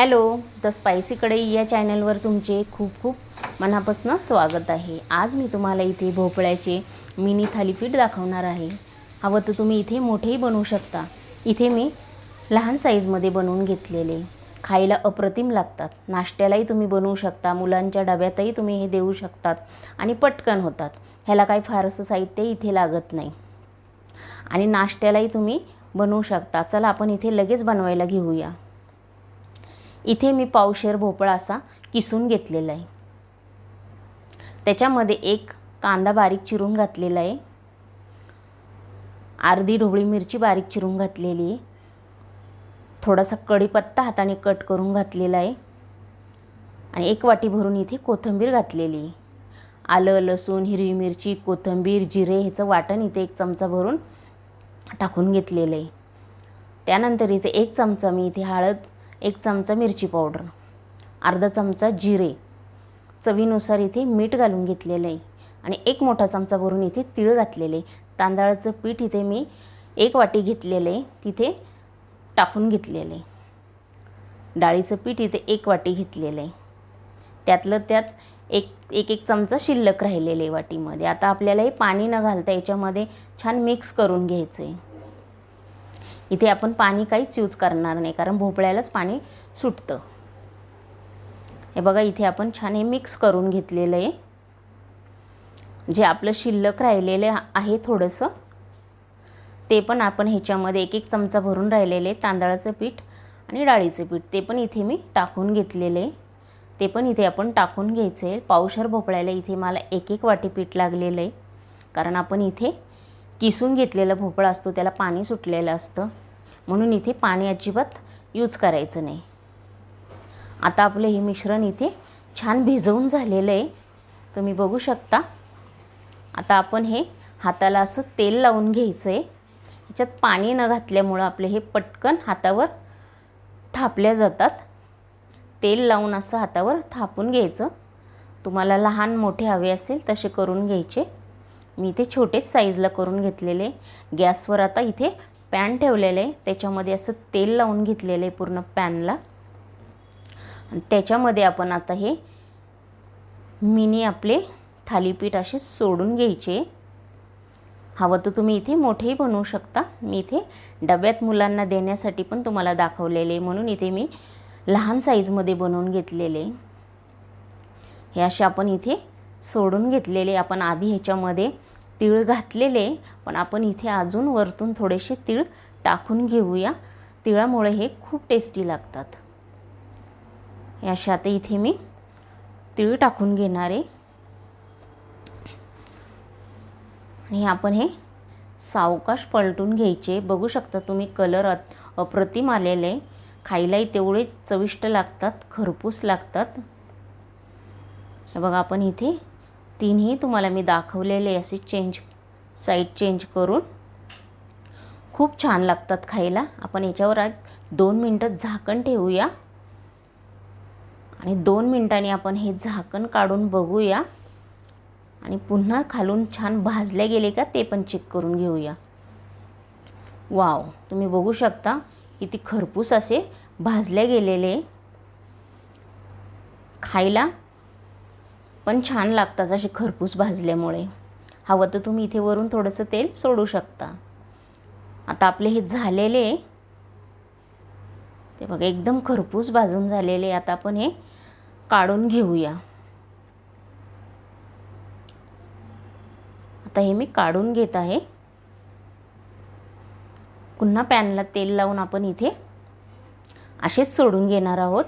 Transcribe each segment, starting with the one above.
Hello the spicy कढई या चॅनलवर तुमचे खूप खूप मनापासून स्वागत आहे. आज मी तुम्हाला इथे भोपळ्याचे मिनी थालीपीठ दाखवणार आहे. हवं तर तुम्ही इथे मोठेही बनवू शकता. इथे मी लहान साईजमध्ये बनवून घेतलेले. खायला अप्रतिम लागतात. नाश्त्यालाही तुम्ही बनवू शकता. मुलांच्या डब्यातही तुम्ही हे देऊ शकतात आणि पटकन होतात. ह्याला काही फारसं साहित्य इथे लागत नाही. आणि नाश्त्यालाही तुम्ही बनवू शकता. चला आपण इथे लगेच बनवायला घेऊया. इथे मी पावशेर भोपळा असा किसून घेतलेला आहे. त्याच्यामध्ये एक कांदा बारीक चिरून घातलेला आहे. अर्धी ढोबळी मिरची बारीक चिरून घातलेली आहे. थोडासा कढीपत्ता हाताने कट करून घातलेला आहे. आणि एक वाटी भरून इथे कोथिंबीर घातलेली आहे. आलं लसूण हिरवी मिरची कोथिंबीर जिरे ह्याचं वाटण इथे एक चमचा भरून टाकून घेतलेलं आहे. त्यानंतर इथे एक चमचा मी इथे हळद एक चमचा मिरची पावडर अर्धा चमचा जिरे चवीनुसार इथे मीठ घालून घेतलेलं आहे आणि एक मोठा चमचा भरून इथे तीळ घातलेले आहे. तांदळाचं पीठ इथे मी एक वाटी घेतलेलं आहे तिथे टाकून घेतलेलं आहे. डाळीचं पीठ इथे एक वाटी घेतलेलं आहे. त्यातलं त्यात एक एक एक चमचा शिल्लक राहिलेले आहे वाटीमध्ये. आता आपल्याला हे पाणी न घालता याच्यामध्ये छान मिक्स करून घ्यायचं आहे. इथे आपण पाणी काहीच यूज करणार नाही कारण भोपळ्यालाच पाणी सुटतं. हे बघा इथे आपण छान हे मिक्स करून घेतलेलं आहे. जे आपलं शिल्लक राहिलेलं आहे थोडंसं ते पण आपण ह्याच्यामध्ये एक एक चमचा भरून राहिलेले तांदळाचं पीठ आणि डाळीचं पीठ. ते पण इथे मी टाकून घेतलेले ते पण इथे आपण टाकून घ्यायचं आहे. पावशर भोपळ्याला इथे मला एक एक वाटी पीठ लागलेलं आहे. कारण आपण इथे किसून घेतलेला भोपळा असतो त्याला पाणी सुटलेलं असतं. म्हणून इथे पाणी अजिबात यूज करायचं नाही. आता आपलं हे मिश्रण इथे छान भिजवून झालेलं आहे. तुम्ही बघू शकता. आता आपण हे हाताला असं तेल लावून घ्यायचं आहे ह्याच्यात पाणी न घातल्यामुळं आपले हे पटकन हातावर थापल्या जातात. तेल लावून असं हातावर थापून घ्यायचं. तुम्हाला लहान मोठे हवे असेल तसे करून घ्यायचे. मी इथे छोटेच साईजला करून घेतलेले. गॅसवर आता इथे पॅन ठेवलेलं आहे त्याच्यामध्ये असं तेल लावून घेतलेलं आहे पूर्ण पॅनला. त्याच्यामध्ये आपण आता हे मिनी आपले थालीपीठ असे सोडून घ्यायचे. हवं तर तुम्ही इथे मोठेही बनवू शकता. मी इथे डब्यात मुलांना देण्यासाठी पण तुम्हाला दाखवलेले म्हणून इथे मी लहान साईजमध्ये बनवून घेतलेले. हे असे आपण इथे सोडून घेतलेले. आपण आधी ह्याच्यामध्ये तीळ घातलेले पण आपण इथे अजून वरतून थोडेसे तीळ टाकून घेऊया. तिळामुळे हे खूप टेस्टी लागतात. अशात आता इथे मी तीळ टाकून घेणार आहे. आणि आपण हे सावकाश पलटून घ्यायचे. बघू शकता तुम्ही कलर अप्रतिम आलेले खायलाही तेवढे चविष्ट लागतात खरपूस लागतात. बघा आपण इथे तीनही तुम्हाला मी दाखवलेले असे चेंज साईड चेंज करून. खूप छान लागतात खायला. आपण याच्यावर आज दोन मिनटं झाकण ठेवूया. आणि दोन मिनटांनी आपण हे झाकण काढून बघूया. आणि पुन्हा खालून छान भाजले गेले का ते पण चेक करून घेऊया. वाव तुम्ही बघू शकता किती खरपूस असे भाजले गेलेले. खायला पण छान लागतात असे खरपूस भाजल्यामुळे. हवं तर तुम्ही इथे वरून थोडंसं तेल सोडू शकता. आता आपले हे झालेले ते बघा एकदम खरपूस भाजून झालेले आता आपण हे काढून घेऊया. आता हे मी काढून घेत आहे. पुन्हा पॅनला तेल लावून आपण इथे असेच सोडून घेणार आहोत.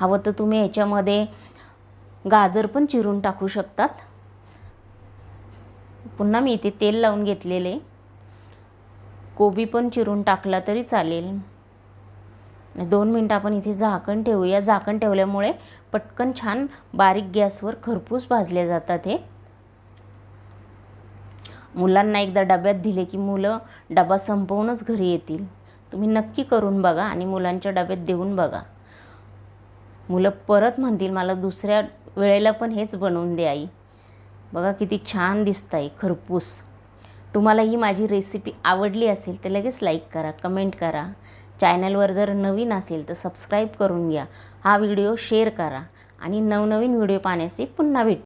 हवं तर तुम्ही याच्यामध्ये गाजर पण चिरून टाकू शकतात. पुन्हा मी इथे तेल लावून घेतलेले. कोबी पण चिरून टाकला तरी चालेल. दोन मिनटं आपण इथे झाकण ठेवूया. झाकण ठेवल्यामुळे पटकन छान बारीक गॅसवर खरपूस भाजले जातात हे. मुलांना एकदा डब्यात दिले की मुलं डबा संपवूनच घरी येतील. तुम्ही नक्की करून बघा आणि मुलांच्या डब्यात देऊन बघा. मुलं परत म्हणतील मला दुसऱ्या वेळेला पण हेच बनवून दे आई. बघा किती छान दिसत आहे खरपूस. तुम्हाला ही माझी रेसिपी आवडली असेल तर लगेच लाईक करा कमेंट करा. चॅनलवर जर नवीन असेल तर सबस्क्राईब करून घ्या. हा व्हिडिओ शेअर करा आणि नवनवीन व्हिडिओ पाहण्यासाठी पुन्हा भेट